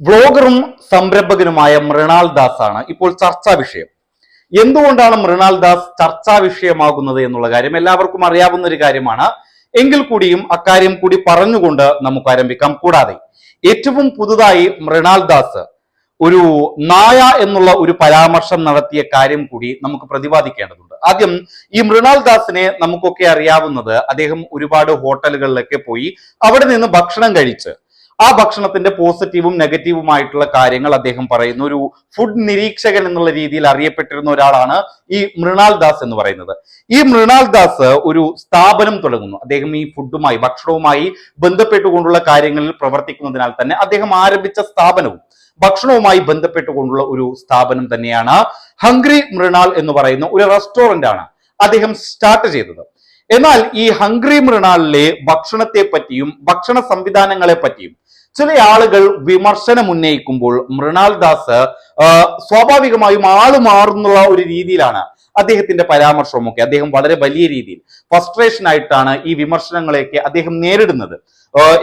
വ്ളോഗറും സംരംഭകനുമായ മൃണാൾ ദാസ് ആണ് ഇപ്പോൾ ചർച്ചാ വിഷയം. എന്തുകൊണ്ടാണ് മൃണാൾ ദാസ് ചർച്ചാ വിഷയമാകുന്നത് എന്നുള്ള കാര്യം എല്ലാവർക്കും അറിയാവുന്ന ഒരു കാര്യമാണ്. എങ്കിൽ കൂടിയും അക്കാര്യം കൂടി പറഞ്ഞുകൊണ്ട് നമുക്ക് ആരംഭിക്കാം. കൂടാതെ ഏറ്റവും പുതുതായി മൃണാൾ ദാസ് ഒരു നായ എന്നുള്ള ഒരു പരാമർശം നടത്തിയ കാര്യം കൂടി നമുക്ക് പ്രതിപാദിക്കേണ്ടതുണ്ട്. ആദ്യം ഈ മൃണാൾ ദാസിനെ നമുക്കൊക്കെ അറിയാവുന്നത് അദ്ദേഹം ഒരുപാട് ഹോട്ടലുകളിലൊക്കെ പോയി അവിടെ നിന്ന് ഭക്ഷണം കഴിച്ച് ആ ഭക്ഷണത്തിന്റെ പോസിറ്റീവും നെഗറ്റീവുമായിട്ടുള്ള കാര്യങ്ങൾ അദ്ദേഹം പറയുന്നു. ഒരു ഫുഡ് നിരീക്ഷകൻ എന്നുള്ള രീതിയിൽ അറിയപ്പെട്ടിരുന്ന ഒരാളാണ് ഈ മൃണാൽ ദാസ് എന്ന് പറയുന്നത്. ഈ മൃണാൽ ദാസ് ഒരു സ്ഥാപനം തുടങ്ങുന്നു. അദ്ദേഹം ഈ ഫുഡുമായി ഭക്ഷണവുമായി ബന്ധപ്പെട്ടുകൊണ്ടുള്ള കാര്യങ്ങളിൽ പ്രവർത്തിക്കുന്നതിനാൽ തന്നെ അദ്ദേഹം ആരംഭിച്ച സ്ഥാപനവും ഭക്ഷണവുമായി ബന്ധപ്പെട്ടുകൊണ്ടുള്ള ഒരു സ്ഥാപനം തന്നെയാണ് ഹംഗ്രി മൃണാൽ എന്ന് പറയുന്ന ഒരു റെസ്റ്റോറന്റ് ആണ് അദ്ദേഹം സ്റ്റാർട്ട് ചെയ്തത്. എന്നാൽ ഈ ഹംഗ്രി മൃണാളിലെ ഭക്ഷണത്തെ പറ്റിയും ഭക്ഷണ സംവിധാനങ്ങളെ പറ്റിയും ചില ആളുകൾ വിമർശനം ഉന്നയിക്കുമ്പോൾ മൃണാൾ ദാസ് സ്വാഭാവികമായും ആൾ മാറുന്നുള്ള ഒരു രീതിയിലാണ്. അദ്ദേഹത്തിന്റെ പരാമർശമൊക്കെ അദ്ദേഹം വളരെ വലിയ രീതിയിൽ ഫ്രസ്ട്രേഷൻ ആയിട്ടാണ് ഈ വിമർശനങ്ങളെയൊക്കെ അദ്ദേഹം നേരിടുന്നത്.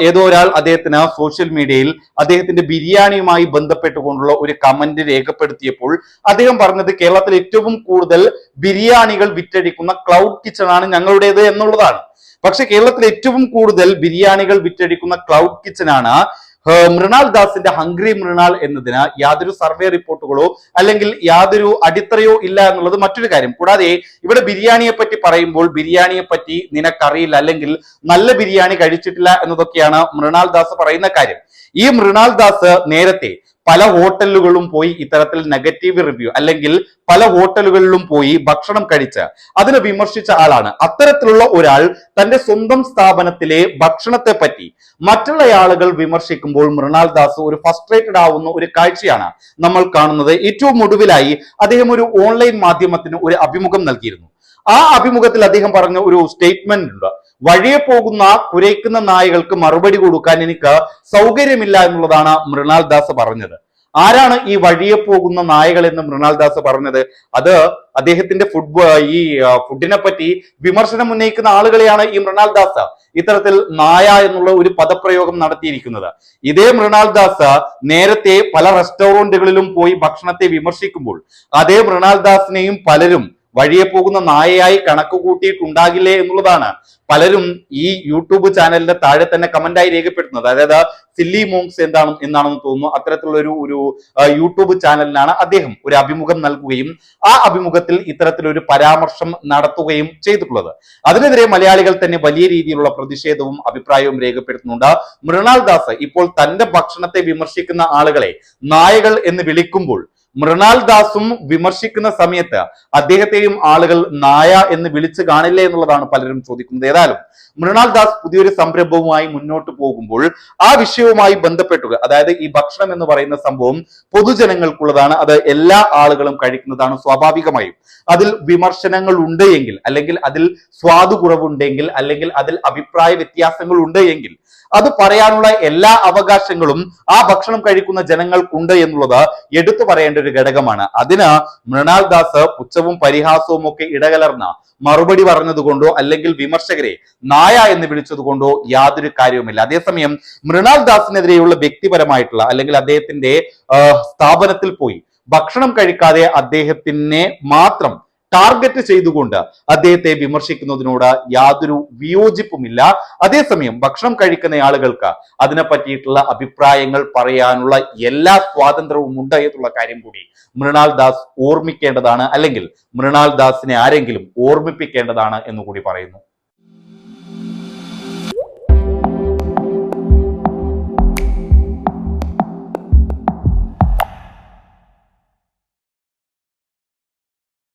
ഏതോ ഒരാൾ അദ്ദേഹത്തിന് സോഷ്യൽ മീഡിയയിൽ അദ്ദേഹത്തിന്റെ ബിരിയാണിയുമായി ബന്ധപ്പെട്ടുകൊണ്ടുള്ള ഒരു കമന്റ് രേഖപ്പെടുത്തിയപ്പോൾ അദ്ദേഹം പറഞ്ഞത് കേരളത്തിൽ ഏറ്റവും കൂടുതൽ ബിരിയാണികൾ വിറ്റഴിക്കുന്ന ക്ലൗഡ് കിച്ചൺ ആണ് ഞങ്ങളുടേത് എന്നുള്ളതാണ്. പക്ഷെ കേരളത്തിൽ ഏറ്റവും കൂടുതൽ ബിരിയാണികൾ വിറ്റഴിക്കുന്ന ക്ലൗഡ് കിച്ചൺ ആണ് മൃണാൾ ദാസിന്റെ ഹംഗ്രി മൃണാൾ എന്നതിന് യാതൊരു സർവേ റിപ്പോർട്ടുകളോ അല്ലെങ്കിൽ യാതൊരു അടിത്തറയോ ഇല്ല എന്നുള്ളത് മറ്റൊരു കാര്യം. കൂടാതെ ഇവിടെ ബിരിയാണിയെ പറ്റി പറയുമ്പോൾ ബിരിയാണിയെ പറ്റി നിനക്കറിയില്ല അല്ലെങ്കിൽ നല്ല ബിരിയാണി കഴിച്ചിട്ടില്ല എന്നതൊക്കെയാണ് മൃണാൽ ദാസ് പറയുന്ന കാര്യം. ഈ മൃണാൽ ദാസ് നേരത്തെ പല ഹോട്ടലുകളും പോയി ഇത്തരത്തിൽ നെഗറ്റീവ് റിവ്യൂ അല്ലെങ്കിൽ പല ഹോട്ടലുകളിലും പോയി ഭക്ഷണം കഴിച്ച് അതിനെ വിമർശിച്ച ആളാണ്. അത്തരത്തിലുള്ള ഒരാൾ തന്റെ സ്വന്തം സ്ഥാപനത്തിലെ ഭക്ഷണത്തെ പറ്റി മറ്റുള്ള ആളുകൾ വിമർശിക്കുമ്പോൾ മൃണാൽ ദാസ് ഒരു ഫസ്ട്രേറ്റഡ് ആവുന്ന ഒരു കാഴ്ചയാണ് നമ്മൾ കാണുന്നത്. ഏറ്റവും ഒടുവിലായി അദ്ദേഹം ഒരു ഓൺലൈൻ മാധ്യമത്തിന് ഒരു അഭിമുഖം നൽകിയിരുന്നു. ആ അഭിമുഖത്തിൽ അദ്ദേഹം പറഞ്ഞ ഒരു സ്റ്റേറ്റ്മെന്റ് ഉണ്ട്. വഴിയെ പോകുന്ന കുരയ്ക്കുന്ന നായകൾക്ക് മറുപടി കൊടുക്കാൻ എനിക്ക് സൗകര്യമില്ല എന്നുള്ളതാണ് മൃണാൽ ദാസ് പറഞ്ഞത്. ആരാണ് ഈ വഴിയെ പോകുന്ന നായകൾ എന്ന് മൃണാൽ ദാസ് പറഞ്ഞത്? അത് അദ്ദേഹത്തിന്റെ ഫുഡ് ഈ ഫുഡിനെ പറ്റി വിമർശനം ഉന്നയിക്കുന്ന ആളുകളെയാണ് ഈ മൃണാൽ ദാസ്. ഇത്തരത്തിൽ നായ എന്നുള്ള ഒരു പദപ്രയോഗം നടത്തിയിരിക്കുന്നത്. ഇതേ മൃണാൽ ദാസ് നേരത്തെ പല റെസ്റ്റോറന്റുകളിലും പോയി ഭക്ഷണത്തെ വിമർശിക്കുമ്പോൾ അതേ മൃണാൽ ദാസിനെയും പലരും വഴിയെ പോകുന്ന നായയായി കണക്ക് കൂട്ടിയിട്ടുണ്ടാകില്ലേ എന്നുള്ളതാണ് പലരും ഈ യൂട്യൂബ് ചാനലിന്റെ താഴെ തന്നെ കമന്റായി രേഖപ്പെടുത്തുന്നത്. അതായത് സില്ലി മോങ്സ് എന്താണ് എന്നാണെന്ന് തോന്നുന്നു. അത്തരത്തിലുള്ള ഒരു ഒരു യൂട്യൂബ് ചാനലിനാണ് അദ്ദേഹം ഒരു അഭിമുഖം നൽകുകയും ആ അഭിമുഖത്തിൽ ഇത്തരത്തിലൊരു പരാമർശം നടത്തുകയും ചെയ്തിട്ടുള്ളത്. അതിനെതിരെ മലയാളികൾ തന്നെ വലിയ രീതിയിലുള്ള പ്രതിഷേധവും അഭിപ്രായവും രേഖപ്പെടുത്തുന്നുണ്ട്. മൃണാൾ ദാസ് ഇപ്പോൾ തന്റെ ഭക്ഷണത്തെ വിമർശിക്കുന്ന ആളുകളെ നായകൾ എന്ന് വിളിക്കുമ്പോൾ മൃണാൾ ദാസും വിമർശിക്കുന്ന സമയത്ത് അദ്ദേഹത്തെയും ആളുകൾ നായ എന്ന് വിളിച്ചു കാണില്ലേ എന്നുള്ളതാണ് പലരും ചോദിക്കുന്നത്. ഏതായാലും മൃണാൽ ദാസ് പുതിയൊരു സംരംഭവുമായി മുന്നോട്ട് പോകുമ്പോൾ ആ വിഷയവുമായി ബന്ധപ്പെട്ടുക അതായത് ഈ ഭക്ഷണം എന്ന് പറയുന്ന സംഭവം പൊതുജനങ്ങൾക്കുള്ളതാണ് അത് എല്ലാ ആളുകളും കഴിക്കുന്നതാണ് സ്വാഭാവികമായും. അതിൽ വിമർശനങ്ങൾ ഉണ്ട് എങ്കിൽ അല്ലെങ്കിൽ അതിൽ സ്വാദു കുറവുണ്ടെങ്കിൽ അല്ലെങ്കിൽ അതിൽ അഭിപ്രായ വ്യത്യാസങ്ങൾ ഉണ്ട് എങ്കിൽ അത് പറയാനുള്ള എല്ലാ അവകാശങ്ങളും ആ ഭക്ഷണം കഴിക്കുന്ന ജനങ്ങൾക്കുണ്ട് എന്നുള്ളത് എടുത്തു പറയേണ്ട ഒരു ഘടകമാണ്. അതിന് മൃണാൽ ദാസ് പുച്ഛവും പരിഹാസവും ഒക്കെ ഇടകലർന്ന മറുപടി പറഞ്ഞതുകൊണ്ടോ അല്ലെങ്കിൽ വിമർശകരെ നായ എന്ന് വിളിച്ചതുകൊണ്ടോ യാതൊരു കാര്യവുമില്ല. അതേസമയം മൃണാൽ ദാസിനെതിരെയുള്ള വ്യക്തിപരമായിട്ടുള്ള അല്ലെങ്കിൽ അദ്ദേഹത്തിന്റെ സ്ഥാപനത്തിൽ പോയി ഭക്ഷണം കഴിക്കാതെ അദ്ദേഹത്തിനെ മാത്രം ടാർഗറ്റ് ചെയ്തുകൊണ്ട് അദ്ദേഹത്തെ വിമർശിക്കുന്നതിനോട് യാതൊരു വിയോജിപ്പുമില്ല. അതേസമയം ഭക്ഷണം കഴിക്കുന്ന ആളുകൾക്ക് അതിനെ പറ്റിയിട്ടുള്ള അഭിപ്രായങ്ങൾ പറയാനുള്ള എല്ലാ സ്വാതന്ത്ര്യവും ഉണ്ട് എന്നുള്ള കാര്യം കൂടി മൃണാൾ ദാസ് ഓർമ്മിക്കേണ്ടതാണ്. അല്ലെങ്കിൽ മൃണാൾ ദാസിനെ ആരെങ്കിലും ഓർമ്മിപ്പിക്കേണ്ടതാണ് എന്ന് കൂടി പറയുന്നു.